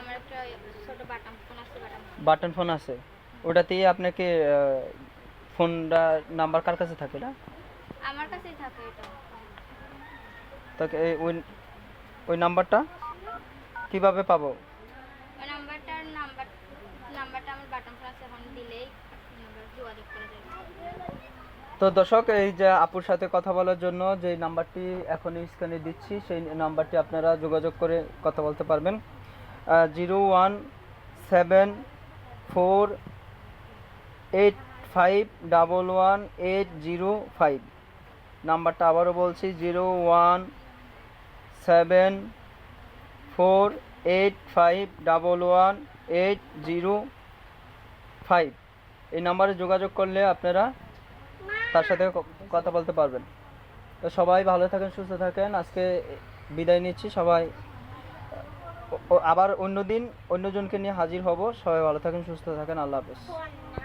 আমার একটা ছোট বাটাম ফোন আছে বাটন। ফোন আছে। ওটাতেই আপনাকে ফোনটা নাম্বার কার কাছে থাকে না আমার কাছেই থাকে এটা। তাকে এই- ওই ওই নাম্বারটা কীভাবে পাবো? ওই নাম্বারটার নাম্বার নাম্বারটা আমার বাটাম ফোন আছে এখন দিলেই যোগাযোগ করে যাবে তো দর্শক এই যে আপুর সাথে কথা বলার জন্য যে নাম্বারটি এখন স্ক্রিনে দিচ্ছি সেই নাম্বারটি আপনারা যোগাযোগ করে কথা বলতে পারবেন। Zero one seven four eight five double one eight zero five. নাম্বারটা আবারও বলছি, zero one seven four eight five double one eight zero five. এই নাম্বারে যোগাযোগ করলে আপনারা তার সাথে কথা বলতে পারবেন। তো সবাই ভালো থাকেন, সুস্থ থাকেন। আজকে বিদায় নিচ্ছি সবাই। আবার অন্য দিন অন্যজনকে নিয়ে হাজির হব। সবাই ভালো থাকেন সুস্থ থাকেন আল্লাহ হাফেজ।